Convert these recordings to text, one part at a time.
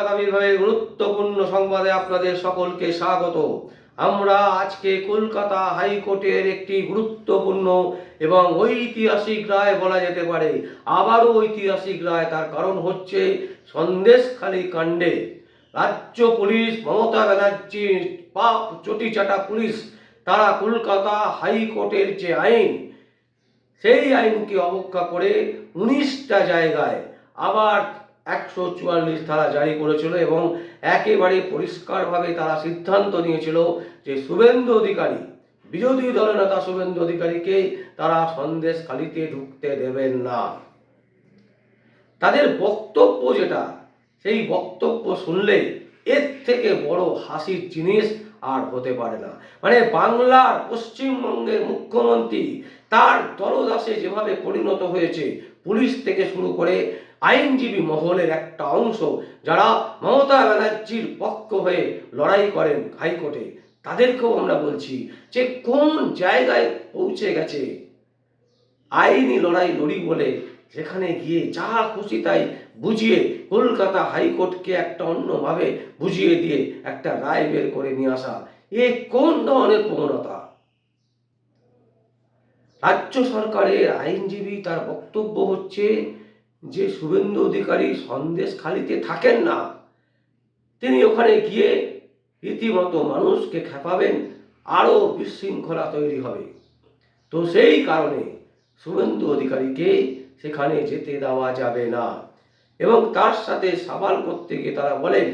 মুর্শিদাবাদ আবির্ভাবের গুরুত্বপূর্ণ সংবাদে আপনাদের সকলকে স্বাগত। আমরা আজকে কলকাতা হাইকোর্টের একটি গুরুত্বপূর্ণ এবং ঐতিহাসিক রায় বলা যেতে পারে। আবারও ঐতিহাসিক রায়, তার কারণ হচ্ছে সন্দেশখালী কাণ্ডে রাজ্য পুলিশ, মমতা ব্যানার্জির পাপ চটিচাটা পুলিশ, তারা কলকাতা হাইকোর্টের যে আইন, সেই আইনকে অবজ্ঞা করে উনিশটা জায়গায় আবার একশো চুয়াল্লিশ ধারা জারি করেছিল এবং একেবারে পরিষ্কারভাবে তারা সিদ্ধান্ত নিয়েছিল যে শুভেন্দু অধিকারী, বিরোধী দলনেতা শুভেন্দু অধিকারীকে তারা সন্দেশ খালিতে ঢুকতে দেবেন না। তাদের বক্তব্য যেটা, সেই বক্তব্য শুনলে এর থেকে বড় হাসির জিনিস আর হতে পারে না। মানে বাংলার পশ্চিমবঙ্গের মুখ্যমন্ত্রী তার দলদাসে যেভাবে পরিণত হয়েছে, পুলিশ থেকে শুরু করে আইনজীবী মহলের একটা অংশ যারা মমতা ব্যানার্জির পক্ষ হয়ে লড়াই করেন হাইকোর্টে, তাদেরকেও আমরা বলছি যে কোন জায়গায় পৌঁছে গেছে। আইনি লড়াই লড়ি বলে সেখানে গিয়ে যা খুশি তাই বুঝিয়ে কলকাতা হাইকোর্টকে একটা অন্যভাবে বুঝিয়ে দিয়ে একটা রায় বের করে নিয়ে আসা, এ কোন ধরনের প্রবণতা? রাজ্য সরকারের আইনজীবী তার বক্তব্য হচ্ছে যে শুভেন্দু অধিকারী সন্দেশ খালিতে থাকেন না, তিনি ওখানে গিয়ে রীতিমতো মানুষকে খেপাবেন আরও বিশৃঙ্খলা তৈরি হবে। তো সেই কারণে শুভেন্দু অধিকারীকে সেখানে যেতে দেওয়া যাবে না। এবং তার সাথে সাবাল করতে গিয়ে তারা বলেন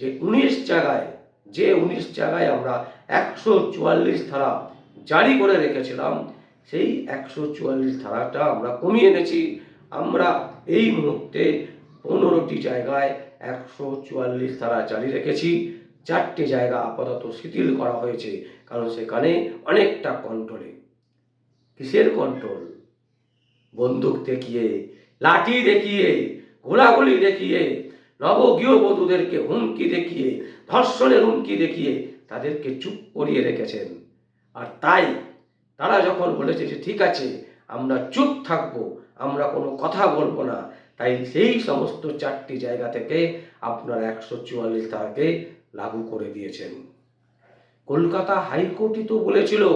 যে উনিশ জায়গায়, যে উনিশ জায়গায় আমরা একশো চুয়াল্লিশ ধারা জারি করে রেখেছিলাম, সেই একশো চুয়াল্লিশ ধারাটা আমরা কমিয়ে এনেছি। আমরা এই মুহূর্তে পনেরোটি জায়গায় একশো চুয়াল্লিশ ধারা জারি রেখেছি। চারটে জায়গা আপাতত শিথিল করা হয়েছে, কারণ সেখানে অনেকটা কন্ট্রোলে কিসের কন্ট্রোল বন্দুক দেখিয়ে, লাঠি দেখিয়ে, গোলাগুলি দেখিয়ে, নবগৃহবধূদেরকে হুমকি দেখিয়ে, ধর্ষণের হুমকি দেখিয়ে তাদেরকে চুপ করিয়ে রেখেছেন। আর তাই তারা যখন বলেছে যে ঠিক আছে, আমরা চুপ থাকব আমরা কোনো কথা বলব না। তাই সেই সমস্ত চারটি জায়গা থেকে আপনার একশো চুয়াল্লিশ ধারাকে লাগু করে দিয়েছেন। কলকাতা হাইকোর্টই তো বলেছিল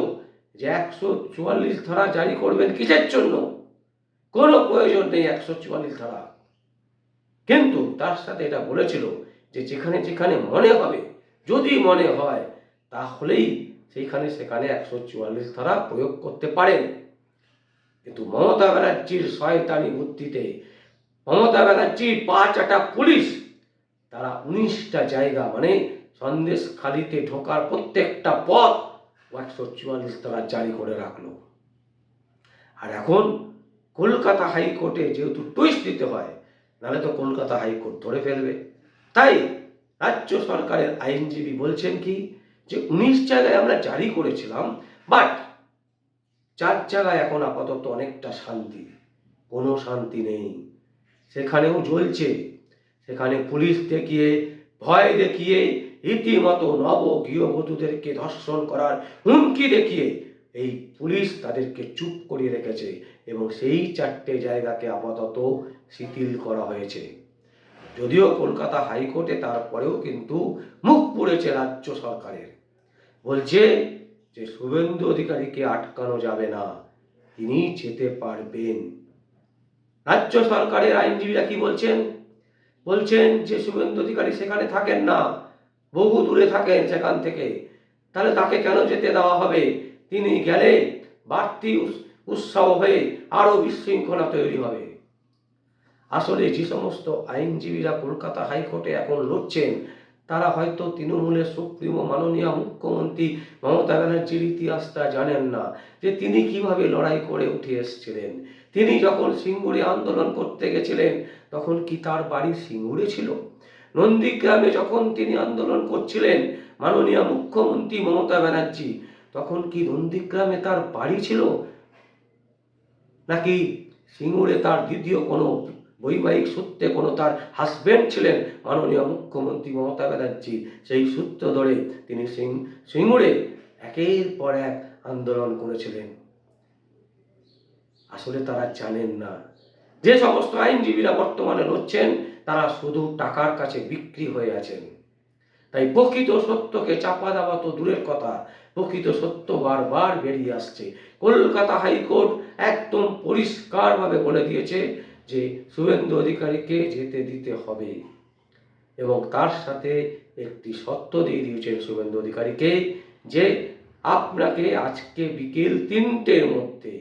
যে একশো চুয়াল্লিশ ধারা জারি করবেন কিসের জন্য? কোনো প্রয়োজন নেই একশো চুয়াল্লিশ ধারা। কিন্তু তার সাথে এটা বলেছিল যে যেখানে যেখানে মনে হবে, যদি মনে হয়, তাহলেই সেইখানে সেখানে একশো চুয়াল্লিশ ধারা প্রয়োগ করতে পারেন। কিন্তু মমতা ব্যানার্জির শয়তানি বুদ্ধিতে মমতা ব্যানার্জির পা চাটা পুলিশ, তারা উনিশটা জায়গা মানে সন্দেশ খালিতে ঢোকার প্রত্যেকটা পথ একশো চুয়াল্লিশ তারা জারি করে রাখল। আর এখন কলকাতা হাইকোর্টে যেহেতু টুইস্ট দিতে হয়, নাহলে তো কলকাতা হাইকোর্ট ধরে ফেলবে। তাই রাজ্য সরকারের আইনজীবী বলছেন কি, যে উনিশ জায়গায় আমরা জারি করেছিলাম বাট চার জায়গায় এখন আপাতত অনেকটা শান্তি, কোনো শান্তি নেই। সেখানেও জ্বলছে। সেখানে পুলিশ দেখিয়ে, ভয় দেখিয়ে, রীতিমতো নব গৃহবধূদেরকে ধর্ষণ করার হুমকি দেখিয়ে এই পুলিশ তাদেরকে চুপ করিয়ে রেখেছে এবং সেই চারটে জায়গাকে আপাতত শিথিল করা হয়েছে। যদিও কলকাতা হাইকোর্টে তারপরেও কিন্তু মুখ পুড়েছে রাজ্য সরকারের। বলছে যে শুভেন্দু অধিকারীকে আটকানো যাবে না, তিনি যেতে পারবেন। রাজ্য সরকারের আইনজীবীরা কি বলছেন? বলছেন যে শুভেন্দু অধিকারী সেখানে থাকেন না, বহু দূরে থাকেন সেখান থেকে। তাহলে তাকে কেন যেতে দেওয়া হবে? তিনি গেলে বাড়তি উৎসাহ হয়ে আরও বিশৃঙ্খলা তৈরি হবে। আসলে যে সমস্ত আইনজীবীরা কলকাতা হাইকোর্টে এখন লড়ছেন তারা হয়তো তৃণমূলের সুপ্রিমো মাননীয় মুখ্যমন্ত্রী মমতা ব্যানার্জির ইতিহাসটা জানেন না যে তিনি কীভাবে লড়াই করে উঠে এসেছিলেন। তিনি যখন সিঙ্গুরে আন্দোলন করতে গেছিলেন, তখন কি তার বাড়ি সিঙ্গুরে ছিল? নন্দীগ্রামে যখন তিনি আন্দোলন করছিলেন মাননীয় মুখ্যমন্ত্রী মমতা ব্যানার্জি, তখন কি নন্দীগ্রামে তার বাড়ি ছিল? নাকি সিঙ্গুরে তার দ্বিতীয় কোনো বৈবাহিক সূত্রে কোনো তার হাজবেন্ড ছিলেন মাননীয় মুখ্যমন্ত্রী মমতা ব্যানার্জি। সেই সূত্র ধরে তিনি সিং সিঙ্গুরে একের পর এক আন্দোলন করেছিলেন। আসলে তারা জানেন না। যে সমস্ত আইনজীবীরা বর্তমানে লড়ছেন তারা শুধু টাকার কাছে বিক্রি হয়ে আছেন। তাই প্রকৃত সত্যকে চাপা দেওয়া তো দূরের কথা। প্রকৃত সত্য বারবার বেরিয়ে আসছে। কলকাতা হাইকোর্ট একদম পরিষ্কারভাবে বলে দিয়েছে যে শুভেন্দু অধিকারীকে যেতে দিতে হবে। এবং তার সাথে একটি সত্য দিয়ে দিয়েছেন শুভেন্দু অধিকারীকে যে আপনাকে আজকে বিকেল তিনটের মধ্যে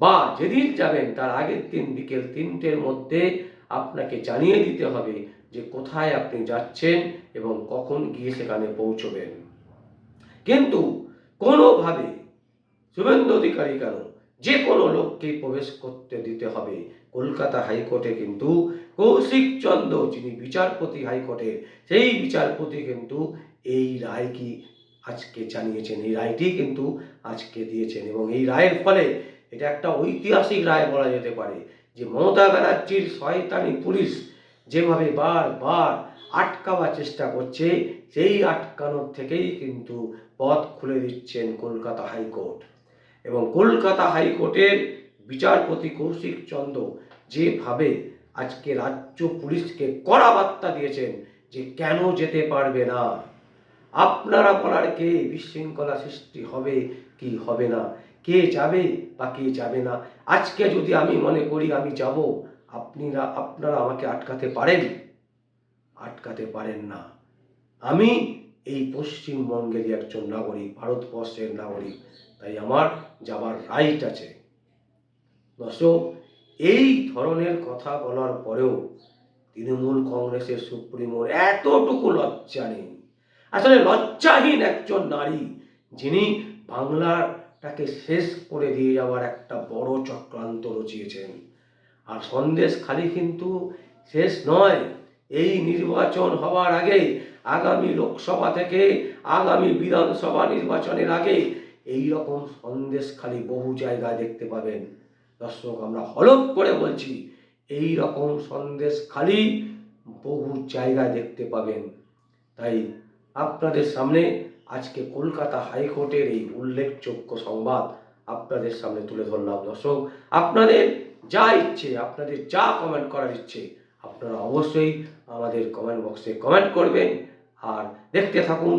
বা যেদিন যাবেন তার আগের দিন বিকেল তিনটের মধ্যে আপনাকে জানিয়ে দিতে হবে যে কোথায় আপনি যাচ্ছেন এবং কখন গিয়ে সেখানে পৌঁছবেন। কিন্তু কোনোভাবে শুভেন্দু অধিকারী কেন যে কোনো লোককে প্রবেশ করতে দিতে হবে। কলকাতা হাইকোর্টে কিন্তু কৌশিক চন্দ্র, যিনি বিচারপতি হাইকোর্টের সেই বিচারপতি কিন্তু এই রায় কি আজকে জানিয়েছেন। এই রায়টি কিন্তু আজকে দিয়েছেন এবং এই রায়ের ফলে এটা একটা ঐতিহাসিক রায় বলা যেতে পারে যে মমতা ব্যানার্জির শয়তানি পুলিশ যেভাবে বারবার আটকাবার চেষ্টা করছে, সেই আটকানোর থেকেই কিন্তু পথ খুলে দিচ্ছেন কলকাতা হাইকোর্ট। এবং কলকাতা হাইকোর্টের বিচারপতি কৌশিক চন্দ্র যেভাবে আজকে রাজ্য পুলিশকে কড়া বার্তা দিয়েছেন যে কেন যেতে পারবে না, আপনারা বলার কে বিশৃঙ্খলা সৃষ্টি হবে, কি হবে না, কে যাবে বা কে যাবে না, আজকে যদি আমি মনে করি আমি যাব, আপনারা আপনারা আমাকে আটকাতে পারেন? আটকাতে পারেন না। আমি এই পশ্চিমবঙ্গেরই একজন নাগরিক, ভারতবর্ষের নাগরিক তাই আমার যাবার রাইট আছে। দর্শক, এই ধরনের কথা বলার পরেও তৃণমূল কংগ্রেসের সুপ্রিমোর এতটুকু লজ্জা নেই। আসলে লজ্জাহীন একজন নারী, যিনি বাংলাটাকে শেষ করে দিয়ে যাওয়ার একটা বড় চক্রান্ত রচিয়েছেন। আর সন্দেশ খালি কিন্তু শেষ নয়, এই নির্বাচন হওয়ার আগে আগামী লোকসভা থেকে আগামী বিধানসভা নির্বাচনের আগে এই রকম সন্দেশ খালি বহু জায়গায় দেখতে পাবেন। দর্শক, আমরা হলপ করে বলছি এই রকম সন্দেশ খালি বহু জায়গায় দেখতে পাবেন। তাই আপনাদের সামনে আজকে কলকাতা হাইকোর্টের এই উল্লেখযোগ্য সংবাদ আপনাদের সামনে তুলে ধরলাম। দর্শক, আপনাদের যা ইচ্ছে, আপনাদের যা কমেন্ট করার ইচ্ছে, আপনারা অবশ্যই আমাদের কমেন্ট বক্সে কমেন্ট করবেন। আর দেখতে থাকুন